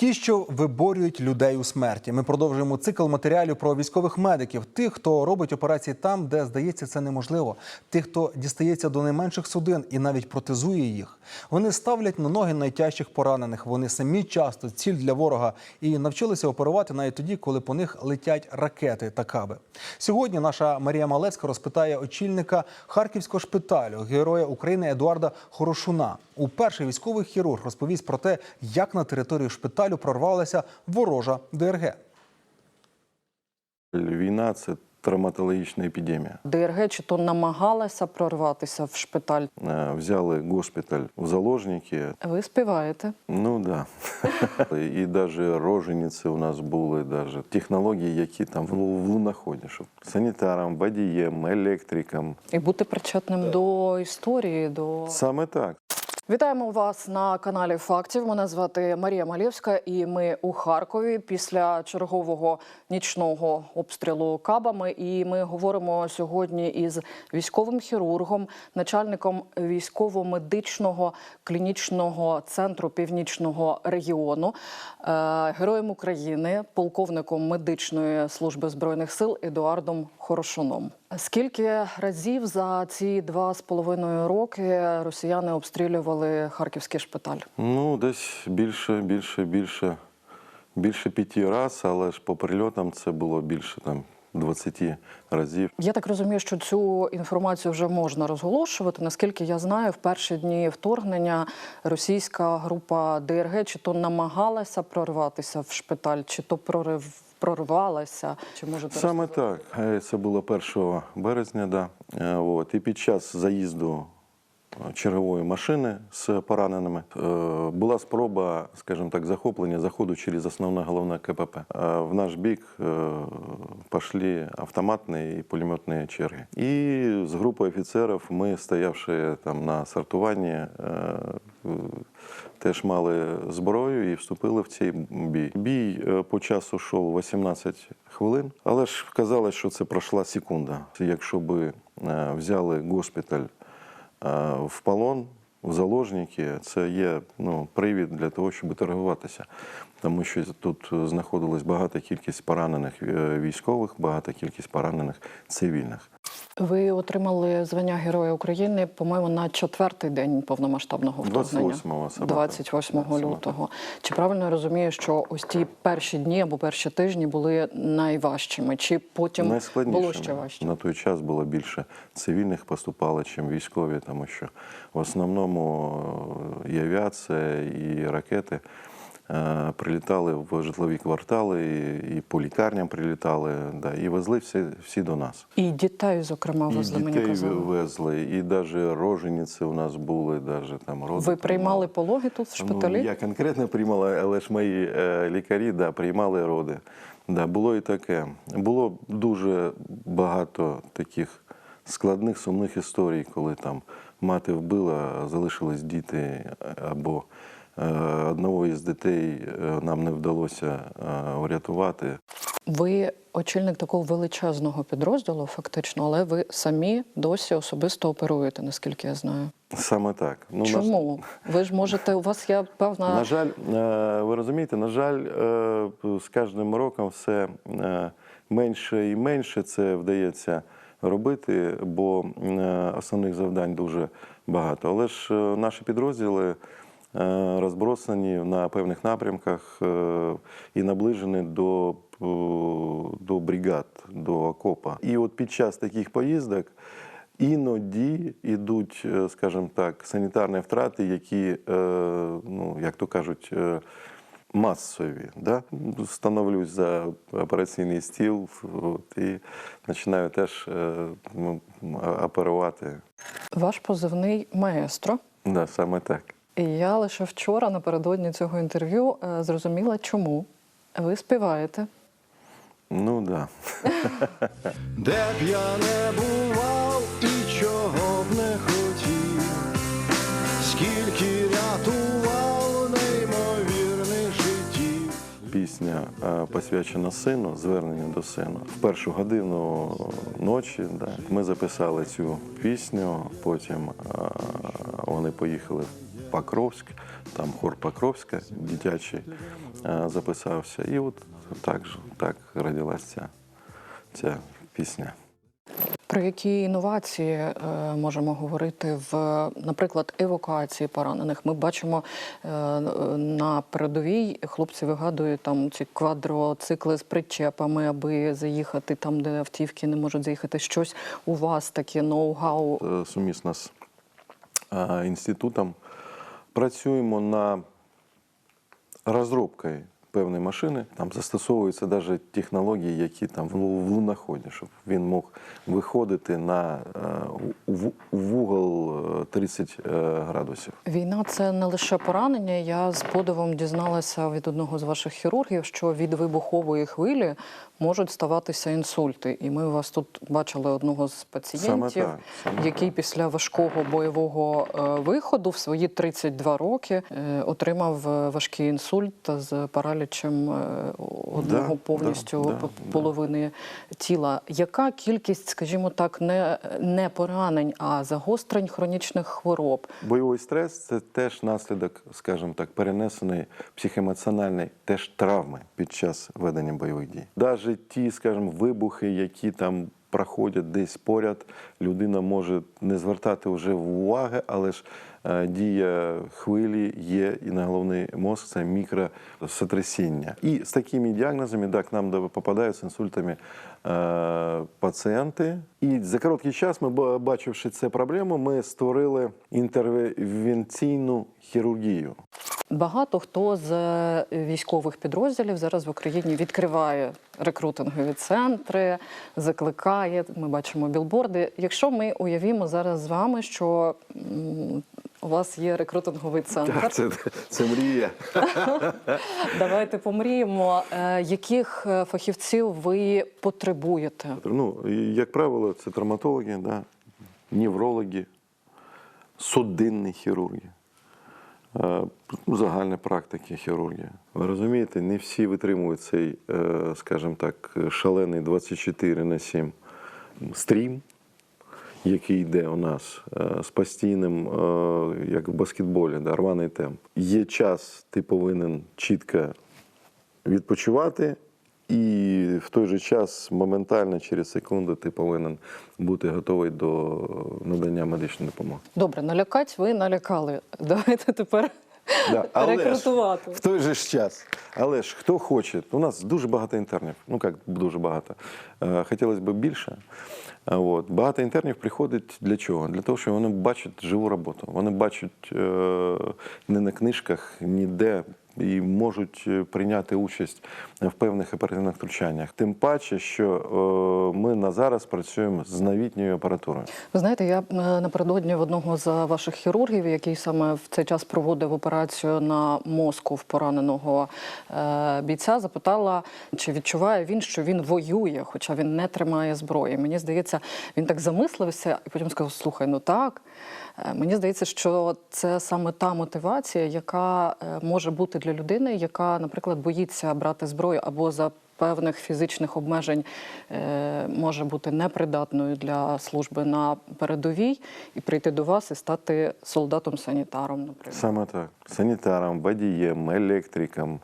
Ті, що виборюють людей у смерті. Ми продовжуємо цикл матеріалів про військових медиків, тих, хто робить операції там, де здається це неможливо, тих, хто дістається до найменших судин і навіть протезує їх. Вони ставлять на ноги найтяжчих поранених. Вони самі часто ціль для ворога і навчилися оперувати навіть тоді, коли по них летять ракети та каби. Сьогодні наша Марія Малецька розпитає очільника харківського шпиталю, героя України Едуарда Хорошуна. Уперше військовий хірург розповість про те, як на територію шпиталю прорвалася ворожа ДРГ. Війна це травматологічна епідемія. ДРГ чи то намагалася прорватися в шпиталь. Е, Взяли госпіталь в заложники. Ви співаєте? Ну да. І навіть рожениці у нас були, даже технології, які там в лу- в луноході, щоб санітарам, водієм, електрикам. І бути причетним до історії, до Саме так. Вітаємо вас на каналі Фактів. Мене звати Марія Малєвська, і ми у Харкові після чергового нічного обстрілу кабами. І ми говоримо сьогодні із військовим хірургом, начальником військово-медичного клінічного центру північного регіону, е, героєм України, полковником медичної служби збройних сил Едуардом Хорошуном. Скільки разів за ці два з половиною роки росіяни обстрілювали харківський шпиталь? Ну, десь більше, більше, більше, більше п'яти разів, але ж по прильотам це було більше там 20 разів. Я так розумію, що цю інформацію вже можна розголошувати. Наскільки я знаю, в перші дні вторгнення російська група ДРГ чи то намагалася прорватися в шпиталь, чи то прорив прорвалася, чи може Саме так. Е, Це було 1 березня, да. Е, От. І під час заїзду чергової машини з пораненими е, була спроба, скажімо так, захоплення заходу через основне головне КПП. Е, В наш бік е, пішли автоматні і пулеметні черги. І з групою офіцерів ми, стоявши там на сортуванні, е, е, теж мали зброю і вступили в цей бій. Бій е, по часу йшов 18 хвилин, але ж казалось, що це пройшла секунда. Якщо би е, взяли госпіталь е, в полон, в заложники, це є ну, привід для того, щоб торгуватися. Тому що тут знаходилась багата кількість поранених е, військових, багата кількість поранених цивільних. Ви отримали звання Героя України, по-моєму, на четвертий день повномасштабного вторгнення 28-го 28 лютого. Чи правильно я розумію, що ось ті перші дні або перші тижні були найважчими? Чи потім було ще важче? на той час було більше цивільних поступало, чим військові, тому що в основному е, і авіація, і ракети прилітали в житлові квартали, і, і по лікарням прилітали, да, і везли всі, всі до нас. І дітей, зокрема, везли і мені дітей казали. везли, і навіть рожениці у нас були, даже там роди Ви приймали пологи тут в шпиталі? Ну, я конкретно приймала, але ж мої е, лікарі да, приймали роди. Да, було і таке. Було дуже багато таких складних, сумних історій, коли там мати вбила, залишились діти, е, або е, одного із дітей е, нам не вдалося е, врятувати. Ви очільник такого величезного підрозділу, фактично, але ви самі досі особисто оперуєте, наскільки я знаю. Саме так. Ну, на- Чому? Ви ж можете, у вас є певна На жаль, е, ви розумієте, на жаль, е, з кожним роком все е, менше і менше це вдається робити, бо е, основних завдань дуже багато. Але ж е, наші підрозділи е, розбросані на певних напрямках е, і наближені до, е, до бригад, до окопа. І от під час таких поїздок. Іноді йдуть, е, скажімо так, санітарні втрати, які, е, ну, як то кажуть, е, масові. Да? Становлюсь за операційний стіл от, і починаю теж е, ну, оперувати. ваш позивний маестро. Да, саме так. І я лише вчора, напередодні цього інтерв'ю, е, зрозуміла, чому ви співаєте. Ну так. Да. Де б я не бував і чого б не хотів, скільки рятував неймовірних життів. Пісня е, посвячена сину, звернення до сина. В першу годину ночі да, ми записали цю пісню. Потім е, вони поїхали Покровськ, там хор Покровська дитячий е, записався. І от так, так родилася ця, ця пісня. Про які інновації е, можемо говорити в, наприклад, евакуації поранених? Ми бачимо е, на передовій хлопці вигадують там ці квадроцикли з причепами, аби заїхати там, де автівки не можуть заїхати. Щось у вас таке ноу-гау. Сумісно з інститутом працюємо над розробкою певної машини. Там застосовуються навіть технології, які там в лу- луноході, щоб він мог виходити на е, вугол е, 30 е, градусів. Війна це не лише поранення. Я з подивом дізналася від одного з ваших хірургів, що від вибухової хвилі можуть ставатися інсульти. І ми у вас тут бачили одного з пацієнтів, так, саме який після важкого бойового е, виходу в свої 32 роки е, отримав е, важкий інсульт з паралічем е, одного Да, повністю да, п- да. половини тіла. Яка кількість, скажімо так, не, не поранень, а загострень хронічних хвороб? Бойовий стрес це теж наслідок, скажімо так, перенесеної психоемоціональної теж травми під час ведення бойових дій. Навіть ті, скажімо, вибухи, які там проходять десь поряд, людина може не звертати вже уваги, але ж е, дія хвилі є і на головний мозк це мікросотрясіння. І з такими діагнозами так нам попадають з інсультами е, пацієнти. І за короткий час ми, ба- бачивши цю проблему, ми створили інтервенційну хірургію. Багато хто з е, військових підрозділів зараз в Україні відкриває рекрутингові центри, закликає. Ми бачимо білборди. Якщо ми уявімо зараз з вами, що у вас є рекрутинговий центр, Це, це мрія. давайте помріємо, е, яких е, фахівців ви потребуєте. Ну, як правило, це травматологи, да, неврологи, судинні хірурги, загальні практики хірургії. Ви розумієте, не всі витримують цей, е, скажімо так, шалений 24 на 7 стрім, який йде у нас е, з постійним, е, як в баскетболі, да, рваний темп. Є час, ти повинен чітко відпочивати, і в той же час моментально через секунду ти повинен бути готовий до надання медичної допомоги. Добре, налякать ви налякали. Давайте тепер Да, але ж рекрутувати. в той же ж час. Але ж хто хоче, у нас дуже багато інтернів. Ну як дуже багато. Е, Хотілося б більше. От. Багато інтернів приходить для чого? Для того, що вони бачать живу роботу. Вони бачать е, не на книжках, ніде. І можуть е, прийняти участь в певних оперативних втручаннях. Тим паче, що е, ми на зараз працюємо з новітньою апаратурою. Ви знаєте, я е, напередодні в одного з ваших хірургів, який саме в цей час проводив операцію на мозку в пораненого бійця, запитала, чи відчуває він, що він воює, хоча він не тримає зброї. Мені здається, він так замислився і потім сказав: слухай, ну так. Мені здається, що це саме та мотивація, яка може бути для людини, яка, наприклад, боїться брати зброю або за певних фізичних обмежень е, може бути непридатною для служби на передовій і прийти до вас і стати солдатом-санітаром, наприклад. Саме так. Санітаром, водієм, електриком,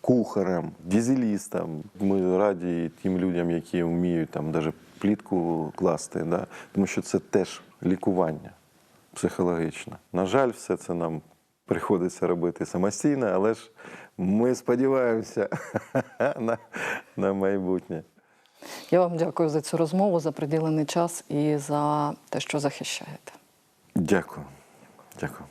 кухарем, дізелістом. Ми раді тим людям, які вміють там навіть плітку класти, да? тому що це теж лікування психологічне. На жаль, все це нам приходиться робити самостійно, але ж ми сподіваємося на, на майбутнє. Я вам дякую за цю розмову, за приділений час і за те, що захищаєте. Дякую. Дякую.